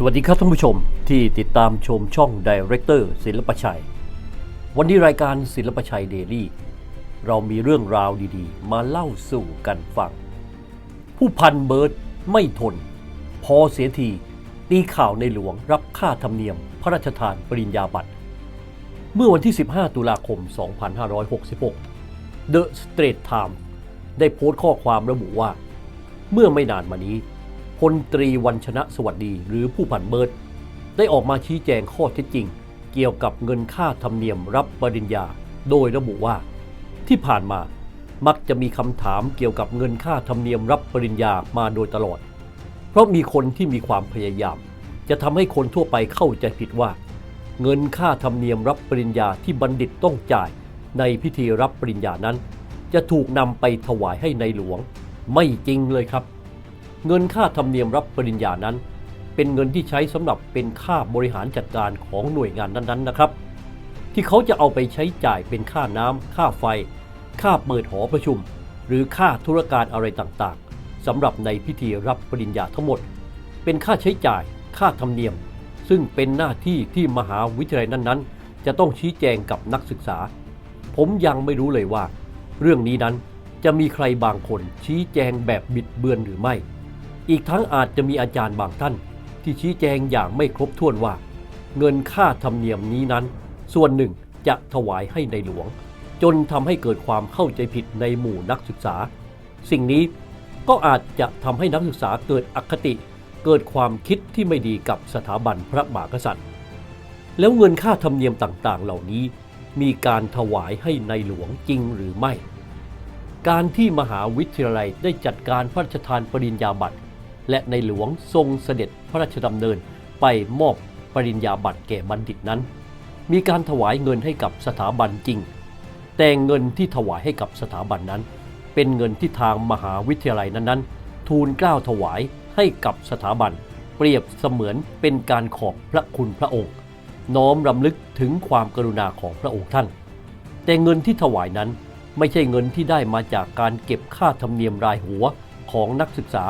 สวัสดีครับท่านผู้ชมที่ติดตามชมช่องดีเรคเตอร์ศิลปชัย วันนี้รายการศิลปชัยเดลี่เรามีเรื่องราวดีๆ มาเล่าสู่กันฟัง ผู้พันเบิร์ดไม่ทน พอเสียทีตีข่าวในหลวงรับค่าธรรมเนียม พระราชทานปริญญาบัตร เมื่อวันที่ 15 ตุลาคม 2566 The Straits Times ได้โพสต์ข้อความระบุว่า เมื่อไม่นานมานี้ พลตรีวันชนะสวัสดีหรือผู้ผันเบิร์ดได้ออกมาชี้แจงข้อเท็จจริง เกี่ยวกับเงินค่าธรรมเนียมรับปริญญา โดยระบุว่า ที่ผ่านมามักจะมีคำถามเกี่ยวกับเงินค่าธรรมเนียมรับปริญญามาโดยตลอด เพราะมีคนที่มีความพยายาม จะทำให้คนทั่วไปเข้าใจผิดว่า เงินค่าธรรมเนียมรับปริญญาที่บัณฑิตต้องจ่ายในพิธีรับปริญญานั้น จะถูกนำไปถวายให้ในหลวง ไม่จริงเลยครับ เงินค่าธรรมเนียมรับปริญญานั้น เป็นเงินที่ใช้สำหรับเป็นค่าบริหารจัดการของหน่วยงานนั้นๆนะครับ ที่เขาจะเอาไปใช้จ่ายเป็นค่าน้ำค่าไฟ ค่าเปิดหอประชุม หรือค่าธุรการอะไรต่างๆสำหรับในพิธีรับปริญญาทั้งหมด เป็นค่าใช้จ่าย ค่าธรรมเนียม ซึ่งเป็นหน้าที่ที่มหาวิทยาลัยนั้นๆ จะต้องชี้แจงกับนักศึกษา ผมยังไม่รู้เลยว่า เรื่องนี้นั้นจะมีใครบางคนชี้แจงแบบบิดเบือนหรือไม่ อีกทั้งอาจจะมีอาจารย์บางท่าน ที่ชี้แจงอย่างไม่ครบถ้วนว่า เงินค่าธรรมเนียมนี้นั้น ส่วนหนึ่งจะถวายให้ในหลวง จนทำให้เกิดความเข้าใจผิดในหมู่นักศึกษา สิ่งนี้ก็อาจจะทำให้นักศึกษาเกิดอคติ เกิดความคิดที่ไม่ดีกับสถาบันพระมหากษัตริย์ แล้วเงินค่าธรรมเนียมต่างๆ เหล่านี้ มีการถวายให้ในหลวงจริงหรือไม่ การที่มหาวิทยาลัยได้จัดการพระราชทานปริญญาบัตร และในหลวงทรงเสด็จพระราชดำเนินไปมอบปริญญาบัตรแก่บัณฑิตนั้น มีการถวายเงินให้กับสถาบันจริง แต่เงินที่ถวายให้กับสถาบันนั้น เป็นเงินที่ทางมหาวิทยาลัยนั้นๆ ทูลเกล้าถวายให้กับสถาบัน เปรียบเสมือนเป็นการขอบพระคุณพระองค์ น้อมรำลึกถึงความกรุณาของพระองค์ท่าน แต่เงินที่ถวายนั้นไม่ใช่เงินที่ได้มาจากการเก็บค่าธรรมเนียมรายหัวของนักศึกษา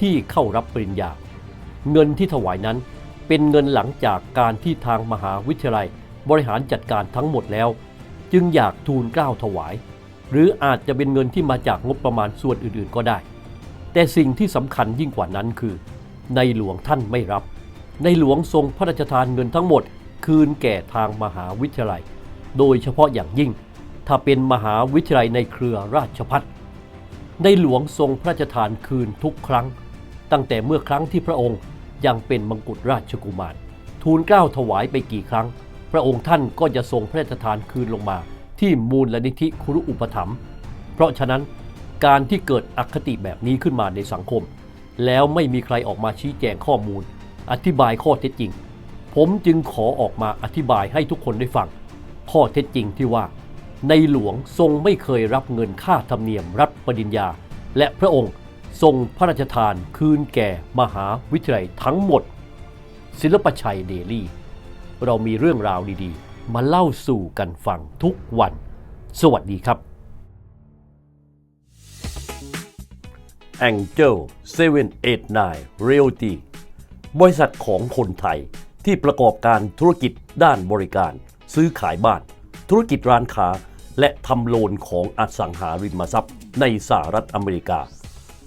ที่เข้ารับปริญญา เงินที่ถวายนั้น เป็นเงินหลังจากการที่ทางมหาวิทยาลัยบริหารจัดการทั้งหมดแล้ว จึงอยากทูลเกล้าถวาย หรืออาจจะเป็นเงินที่มาจากงบประมาณส่วนอื่นๆก็ได้ แต่สิ่งที่สำคัญยิ่งกว่านั้นคือ ในหลวงท่านไม่รับ ในหลวงทรงพระราชทานเงินทั้งหมด คืนแก่ทางมหาวิทยาลัย โดยเฉพาะอย่างยิ่ง ถ้าเป็นมหาวิทยาลัยในเครือราชพัฒในหลวงทรงพระราชทานคืนทุกครั้ง ตั้งแต่เมื่อครั้งที่พระองค์ยังเป็นมังกุฎราชกุมาร ทูลเกล้าถวายไปกี่ครั้ง พระองค์ท่านก็จะทรงพระราชทานคืนลงมา ที่มูลนิธิครุอุปถัมภ์เพราะฉะนั้นการที่เกิดอคติแบบนี้ขึ้นมาในสังคม แล้วไม่มีใครออกมาชี้แจงข้อมูล อธิบายข้อเท็จจริง ผมจึงขอออกมาอธิบายให้ทุกคนได้ฟัง ข้อเท็จจริงที่ว่า ในหลวงทรงไม่เคยรับเงินค่าธรรมเนียมรับปริญญา และพระองค์ ทรงพระราชทานคืนแก่มหาวิทยาลัยทั้งหมด ศิลปชัยเดลี่ เรามีเรื่องราวดีๆ มาเล่าสู่กันฟังทุกวัน สวัสดีครับ Angel 789 Realty บริษัทของคนไทยที่ประกอบการธุรกิจด้านบริการ ซื้อขายบ้าน ธุรกิจร้านค้า และทำโลนของอสังหาริมทรัพย์ในสหรัฐอเมริกา